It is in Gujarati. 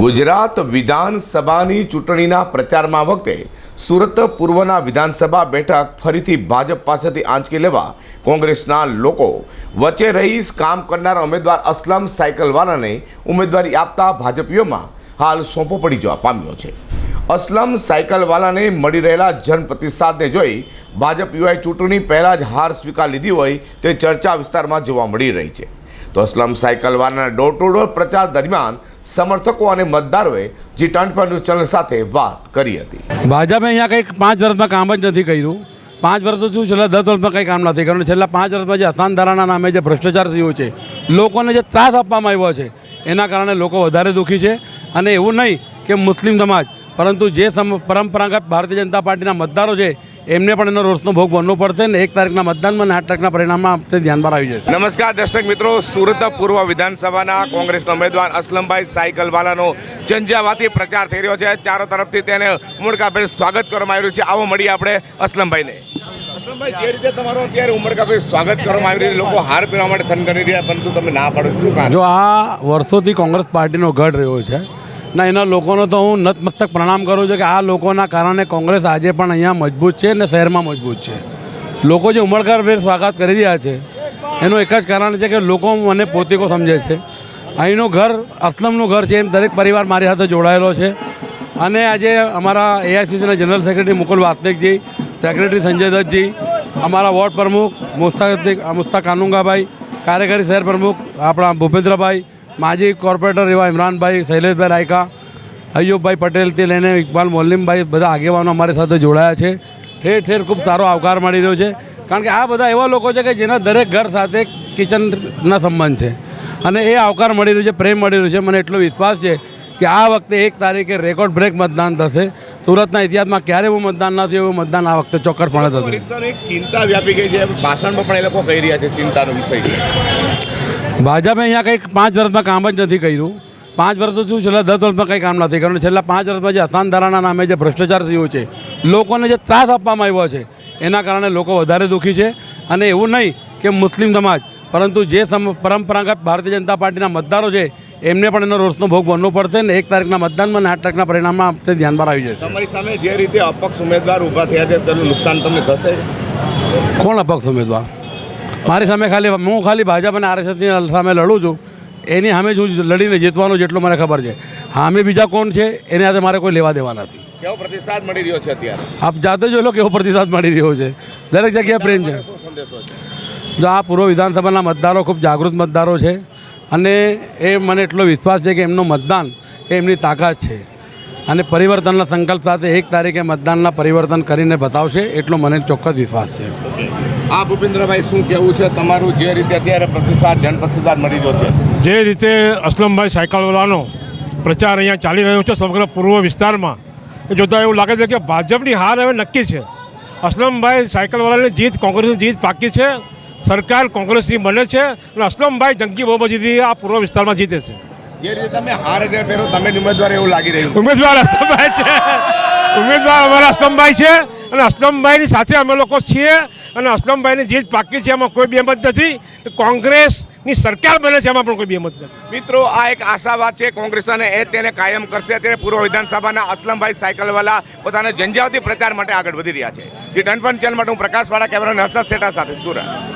ગુજરાત વિધાનસભાની ચૂંટણીના પ્રચારમાં વખતે સુરત પૂર્વના વિધાનસભા બેઠક ફરીથી ભાજપ પાસેથી આંચકી લેવા કોંગ્રેસના લોકો વચ્ચે રહી કામ કરનાર ઉમેદવાર અસલમ સાયકલવાલાને ઉમેદવારી આપતા ભાજપીઓમાં હાલ સોંપો પડી જવા પામ્યો છે. અસલમ સાયકલવાલાને મળી રહેલા જનપ્રતિસાદને જોઈ ભાજપ યુવાએ ચૂંટણી પહેલાં જ હાર સ્વીકાર લીધી હોય તે ચર્ચા વિસ્તારમાં જોવા મળી રહી છે. તો અસલમ સાયકલવાના ડોર ટુ ડોર પ્રચાર દરમિયાન સમર્થકો અને મતદારોએ જી ટ્વેન્ટી પર ન્યૂઝ ચેનલ સાથે વાત કરી હતી. ભાજપે અહીંયા કંઈક પાંચ વર્ષમાં કામ જ નથી કર્યું. પાંચ વર્ષ તો શું છેલ્લા દસ વર્ષમાં કંઈ કામ નથી કર્યું. છેલ્લા પાંચ વર્ષમાં જે અસાન ધારાના નામે જે ભ્રષ્ટાચાર થયો છે, લોકોને જે ત્રાસ આપવામાં આવ્યો છે, એના કારણે લોકો વધારે દુઃખી છે. અને એવું નહીં કે મુસ્લિમ સમાજ, પરંતુ જે પરંપરાગત ભારતીય જનતા પાર્ટીના મતદારો છે એમને પણ એનો રોષનો ભોગ બનવો પડશે ને એક તારીખના મતદાનમાં અને આઠ તારીખના પરિણામમાં આપણે ધ્યાનમાં આવી જશે નમસ્કાર દર્શક મિત્રો સુરત પૂર્વ વિધાનસભાના કોંગ્રેસના ઉમેદવાર અસલમભાઈ સાયકલવાલાનો ઝંઝાવાતી પ્રચાર થઈ રહ્યો છે. ચારો તરફથી તેને ઉમળકાભેર સ્વાગત કરવામાં આવ્યું છે. આવો મળીએ આપણે અસલમભાઈને. અસલમભાઈ જે રીતે તમારો અત્યારે ઉમળકાભેર સ્વાગત કરવામાં આવી રહ્યું લોકો હાર પહેરવા માટે થન કરી રહ્યા પરંતુ તમે ના પાડો. શું જો આ વર્ષોથી કોંગ્રેસ પાર્ટીનો ગઢ રહ્યો છે ના, એના લોકોનો તો હું નતમસ્તક પ્રણામ કરું છું કે આ લોકોના કારણે કોંગ્રેસ આજે પણ અહીંયા મજબૂત છે અને શહેરમાં મજબૂત છે. લોકો જે ઉમળકારભેર સ્વાગત કરી રહ્યા છે, એનું એક જ કારણ છે કે લોકો મને પોતીકો સમજે છે. અહીંનું ઘર અસલમનું ઘર છે એમ દરેક પરિવાર મારી સાથે જોડાયેલો છે. અને આજે અમારા એઆઈસીસીના general secretary Mukul વાસનિકજી secretary Sanjay દત્તજી, અમારા વોર્ડ પ્રમુખ મુસ્તા મુસ્તા કાનુંગાભાઈ, કાર્યકારી શહેર પ્રમુખ આપણા ભૂપેન્દ્રભાઈ માજી કોર્પોરેટર એવા ઇમરાનભાઈ શૈલેષભાઈ રાયકા અયુબભાઈ પટેલથી લઈને ઇકબાલ મોલિમભાઈ બધા આગેવાનો અમારી સાથે જોડાયા છે. ઠેર ઠેર ખૂબ સારો આવકાર મળી રહ્યો છે. કારણ કે આ બધા એવા લોકો છે કે જેના દરેક ઘર સાથે કિચનના સંબંધ છે. અને એ આવકાર મળી રહ્યો છે, પ્રેમ મળી રહ્યો છે. મને એટલો વિશ્વાસ છે કે આ વખતે એક તારીખે રેકોર્ડ બ્રેક મતદાન થશે. સુરતના ઇતિહાસમાં ક્યારે એવું મતદાન ન થયું એવું મતદાન આ વખતે ચોક્કસપણે થતું. એક ચિંતા વ્યાપી ગઈ છે. ભાષણમાં પણ એ લોકો કહી રહ્યા છે ચિંતાનો વિષય છે. ભાજપે અહીંયા કંઈક પાંચ વર્ષમાં કામ જ નથી કર્યું. પાંચ વર્ષ તો શું છેલ્લા દસ વર્ષમાં કંઈ કામ નથી કર્યું. છેલ્લા પાંચ વર્ષમાં જે અસાન ધારાના નામે જે ભ્રષ્ટાચાર થયો છે લોકોને જે ત્રાસ આપવામાં આવ્યો છે એના કારણે લોકો વધારે દુઃખી છે. અને એવું નહીં કે મુસ્લિમ સમાજ પરંતુ જે પરંપરાગત ભારતીય જનતા પાર્ટીના મતદારો છે એમને પણ એનો રોષનો ભોગ બનવો પડશે ને એક તારીખના મતદાનમાં આઠ તારીખના પરિણામમાં આપણે ધ્યાનમાં આવી જશે. તમારી સામે જે રીતે અપક્ષ ઉમેદવાર ઊભા થયા છે તેનું નુકસાન તમને થશે? કોણ અપક્ષ ઉમેદવાર? મારી સામે ખાલી હું ખાલી ભાજપ અને આરએસએસની સામે લડું છું. એની સામે હું લડીને જીતવાનો જેટલું મને ખબર છે. સામે બીજા કોણ છે એની સાથે મારે કોઈ લેવા દેવા નથી. કેવો પ્રતિસાદ મળી રહ્યો છે અત્યારે? આપ જાતે જોઈ લો કેવો પ્રતિસાદ મળી રહ્યો છે. દરેક જગ્યાએ પ્રેમ છે? જો આ પૂર્વ વિધાનસભાના મતદારો ખૂબ જાગૃત મતદારો છે. અને એ મને એટલો વિશ્વાસ છે કે એમનું મતદાન એ એમની તાકાત છે. અને પરિવર્તનના સંકલ્પ સાથે એક તારીખે મતદાનના પરિવર્તન કરીને બતાવશે એટલો મને ચોક્કસ વિશ્વાસ છે. આ ભૂપેન્દ્રભાઈ શું કહેવું છે? તમારું જે રીતે અત્યારે પ્રતિસાદ જન પ્રતિસાદ મળી રહ્યો છે? જે રીતે અસલમભાઈ સાયકલવાલાનો પ્રચાર અહીંયા ચાલી રહ્યો છે સમગ્ર પૂર્વ વિસ્તારમાં એ જોતાં એવું લાગે છે કે ભાજપની હાર હવે નક્કી છે. અસલમભાઈ સાયકલવાલાની જીત કોંગ્રેસની જીત પાકી છે. સરકાર કોંગ્રેસની બને છે અને અસલમભાઈ જંગી બહુમતીથી આ પૂર્વ વિસ્તારમાં જીતે છે. જે રીતે તમે હાર અત્યારે પહેરો તમે ઉમેદવાર એવું લાગી રહ્યું ઉમેદવાર અસલમભાઈ છે. ઉમેદવાર અમારા અસલમભાઈ છે અને અસલમભાઈની સાથે અમે લોકો છીએ અને અસલમભાઈની જીત પાકી છે એમાં કોઈ બેમત નથી. કોંગ્રેસની સરકાર બને છે એમાં પણ કોઈ બેમત નથી. મિત્રો આ એક આશાવાદ છે કોંગ્રેસ અને એ તેને કાયમ કરશે. અત્યારે પૂર્વ વિધાનસભાના અસલમભાઈ સાયકલવાલા પોતાના જંજાવતી પ્રચાર માટે આગળ વધી રહ્યા છે. જે ટનપન ચેનલ માટે હું પ્રકાશવાળા કેમેરા હર્ષદ શેઠા સાથે સુરત.